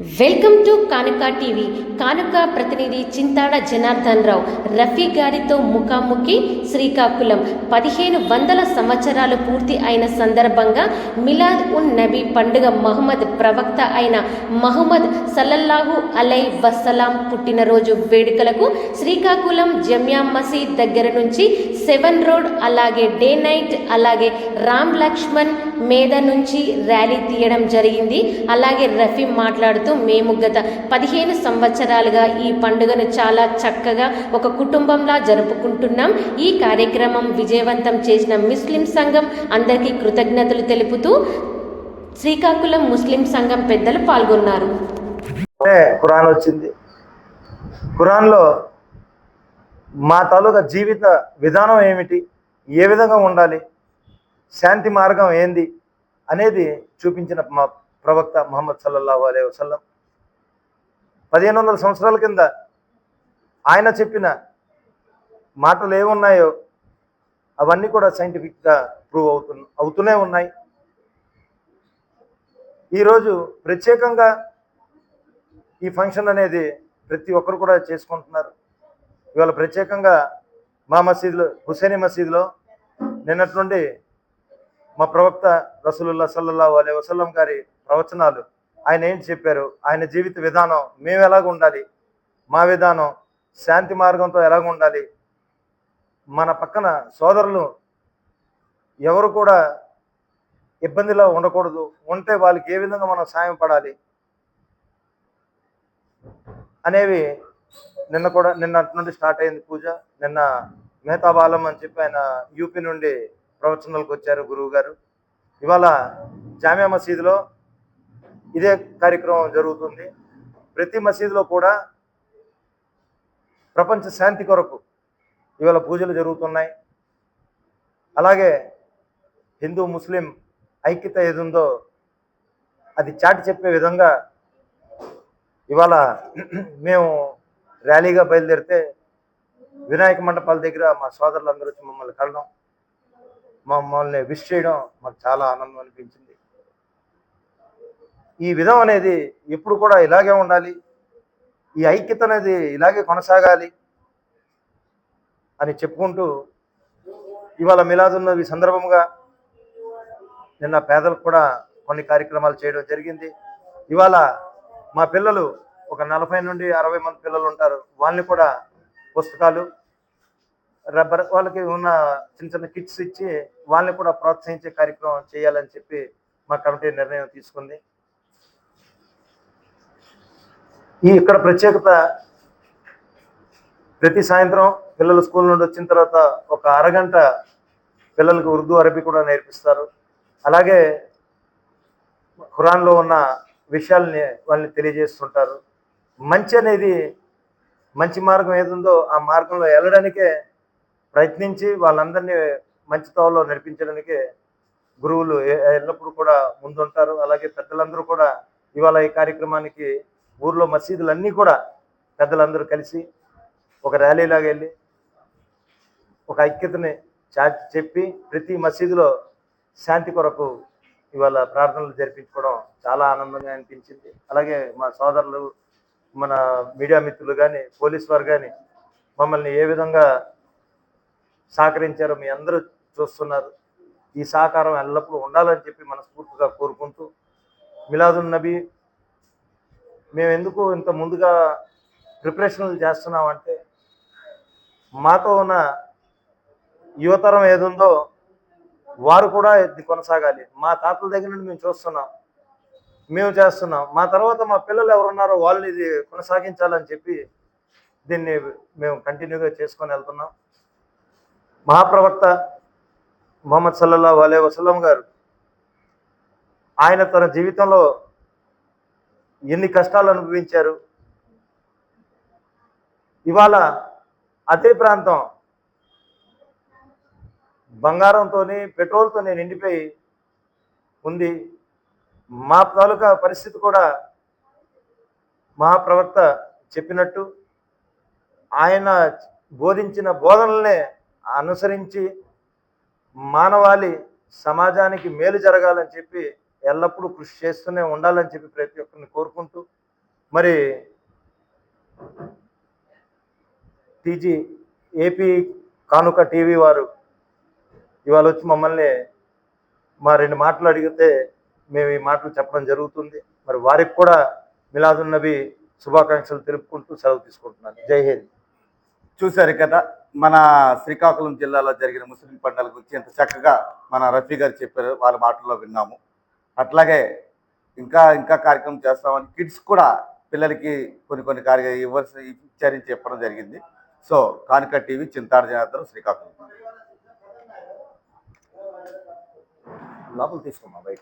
Welcome to కానుక TV. కానుక ప్రతినిధి చింతాడ జనార్దన్ రావు రఫీ గారితో ముఖాముఖి శ్రీకాకుళం. పదిహేను వందల సంవత్సరాలు పూర్తి అయిన సందర్భంగా మిలాద్ ఉన్ నబీ పండుగ మహమ్మద్ ప్రవక్త అయిన మహమ్మద్ సల్లల్లాహు అలై వసలాం పుట్టినరోజు వేడుకలకు శ్రీకాకుళం జమ్యా మసీద్ దగ్గర నుంచి సెవెన్ రోడ్ అలాగే డే నైట్ అలాగే రామ్ లక్ష్మణ్ మీద నుంచి ర్యాలీ తీయడం జరిగింది. అలాగే రఫీ మాట్లాడుతూ మేము గత పదిహేను సంవత్సరాలుగా ఈ పండుగను చాలా చక్కగా ఒక కుటుంబంలా జరుపుకుంటున్నాం. ఈ కార్యక్రమం విజయవంతం చేసిన ముస్లిం సంఘం అందరికీ కృతజ్ఞతలు తెలుపుతూ శ్రీకాకుళం ముస్లిం సంఘం పెద్దలు పాల్గొన్నారు. కురాన్ ఖురాన్ వచ్చింది. ఖురాన్లో మా తాలూకా జీవిత విధానం ఏమిటి? ఏ విధంగా ఉండాలి? శాంతి మార్గం ఏంది? అనేది చూపించిన మా ప్రవక్త మహమ్మద్ సల్లల్లాహు అలైహి వసల్లం. పదిహేను వందల సంవత్సరాల కింద ఆయన చెప్పిన మాటలు ఏమున్నాయో అవన్నీ కూడా సైంటిఫిక్గా ప్రూవ్ అవుతు అవుతూనే ఉన్నాయి. ఈరోజు ప్రత్యేకంగా ఈ ఫంక్షన్ అనేది ప్రతి ఒక్కరు కూడా చేసుకుంటున్నారు. ఇవాళ ప్రత్యేకంగా మా మసీదులో హుసేని మసీదులో నిన్నటి నుండి మా ప్రవక్త రసూలుల్లా సల్లల్లాహు అలై వసల్లం గారి ప్రవచనాలు. ఆయన ఏంటి చెప్పారు? ఆయన జీవిత విధానం మేము ఎలాగ ఉండాలి? మా విధానం శాంతి మార్గంతో ఎలాగ ఉండాలి? మన పక్కన సోదరులు ఎవరు కూడా ఇబ్బందిలో ఉండకూడదు. ఉంటే వాళ్ళకి ఏ విధంగా మనం సాయం పడాలి? అనేవి నిన్న కూడా నిన్న నుండి స్టార్ట్ అయింది పూజ. నిన్న మెహతాబాలం అని చెప్పి ఆయన యూపీ నుండి ప్రవచనాలకు వచ్చారు గురువు గారు ఇవాళ జామియా మసీదులో ఇదే కార్యక్రమం జరుగుతుంది. ప్రతి మసీదులో కూడా ప్రపంచ శాంతి కొరకు ఇవాళ పూజలు జరుగుతున్నాయి. అలాగే హిందూ ముస్లిం ఐక్యత ఏదుందో అది చాటి చెప్పే విధంగా ఇవాళ మేము ర్యాలీగా బయలుదేరితే వినాయక మండపాల దగ్గర మా సోదరులందరూ వచ్చి మమ్మల్ని కలడం మమ్మల్ని విష్ చేయడం మాకు చాలా ఆనందం అనిపించింది. ఈ విధం అనేది ఎప్పుడు కూడా ఇలాగే ఉండాలి. ఈ ఐక్యత అనేది ఇలాగే కొనసాగాలి అని చెప్పుకుంటూ ఇవాళ మిలాదున్నవి సందర్భంగా నిన్న పేదలకు కూడా కొన్ని కార్యక్రమాలు చేయడం జరిగింది. ఇవాళ మా పిల్లలు ఒక నలభై నుండి అరవై మంది పిల్లలు ఉంటారు. వాళ్ళని కూడా పుస్తకాలు రబ్బర్ వాళ్ళకి ఉన్న చిన్న చిన్న కిట్స్ ఇచ్చి వాళ్ళని కూడా ప్రోత్సహించే కార్యక్రమం చేయాలని చెప్పి మా కమిటీ నిర్ణయం తీసుకుంది. ఈ ఇక్కడ ప్రత్యేకత ప్రతి సాయంత్రం పిల్లలు స్కూల్ నుండి వచ్చిన తర్వాత ఒక అరగంట పిల్లలకు ఉర్దూ అరబీ కూడా నేర్పిస్తారు. అలాగే ఖురాన్లో ఉన్న విషయాల్ని వాళ్ళని తెలియజేస్తుంటారు. మంచి అనేది మంచి మార్గం ఏదుందో ఆ మార్గంలో వెళ్ళడానికే ప్రయత్నించి వాళ్ళందరినీ మంచి తోవలో నడిపించడానికి గురువులు ఎల్లప్పుడూ కూడా ముందుంటారు. అలాగే పెద్దలందరూ కూడా ఇవాళ ఈ కార్యక్రమానికి ఊర్లో మసీదులన్నీ కూడా పెద్దలందరూ కలిసి ఒక ర్యాలీలాగా వెళ్ళి ఒక ఐక్యతని చాచి చెప్పి ప్రతి మసీదులో శాంతి కొరకు ఇవాళ ప్రార్థనలు జరిపించుకోవడం చాలా ఆనందంగా అనిపించింది. అలాగే మా సోదరులు మన మీడియా మిత్రులు కానీ పోలీస్ వారు కానీ మమ్మల్ని ఏ విధంగా సహకరించారో మీ అందరూ చూస్తున్నారు. ఈ సహకారం ఎల్లప్పుడూ ఉండాలని చెప్పి మనస్ఫూర్తిగా కోరుకుంటూ మిలాదున్ నబీ మేము ఎందుకు ఇంత ముందుగా ప్రిపరేషన్లు చేస్తున్నామంటే మాతో ఉన్న యువతరం ఏదుందో వారు కూడా ఇది కొనసాగాలి. మా తాతల దగ్గర నుండి మేము చూస్తున్నాం. మేము చేస్తున్నాం. మా తర్వాత మా పిల్లలు ఎవరున్నారో వాళ్ళు ఇది కొనసాగించాలని చెప్పి దీన్ని మేము కంటిన్యూగా చేసుకొని వెళ్తున్నాం. మహాప్రవక్త మొహమ్మద్ సల్లల్లా అలై వసలం గారు ఆయన తన జీవితంలో ఎన్ని కష్టాలు అనుభవించారు? ఇవాళ అదే ప్రాంతం బంగారంతో పెట్రోల్తోనే నిండిపోయి ఉంది. మా తాలూకా పరిస్థితి కూడా మహాప్రవక్త చెప్పినట్టు ఆయన బోధించిన బోధనలనే అనుసరించి మానవాళి సమాజానికి మేలు జరగాలని చెప్పి ఎల్లప్పుడూ కృషి చేస్తూనే ఉండాలని చెప్పి ప్రతి ఒక్కరిని కోరుకుంటూ మరి టీజీ ఏపీ కానుక టీవీ వారు ఇవాళ వచ్చి మమ్మల్ని మా రెండు మాటలు అడిగితే మేము ఈ మాటలు చెప్పడం జరుగుతుంది. మరి వారికి కూడా మిలాదున్ నబీ శుభాకాంక్షలు తెలుపుకుంటూ సెలవు తీసుకుంటున్నాను. జై హింద్. చూశారు కదా మన శ్రీకాకుళం జిల్లాలో జరిగిన ముస్లిం పండుగల గురించి ఎంత చక్కగా మన రఫీ గారు చెప్పారు వాళ్ళ మాటల్లో విన్నాము. అట్లాగే ఇంకా ఇంకా కార్యక్రమం చేస్తామని కిడ్స్ కూడా పిల్లలకి కొన్ని కొన్ని కార్య ఇవ్వాల్సి ఇచ్చారని చెప్పడం జరిగింది. సో కానుక టీవీ చింతాడ జనార్దన్ శ్రీకాకుళం. లోపల తీసుకోమా బయట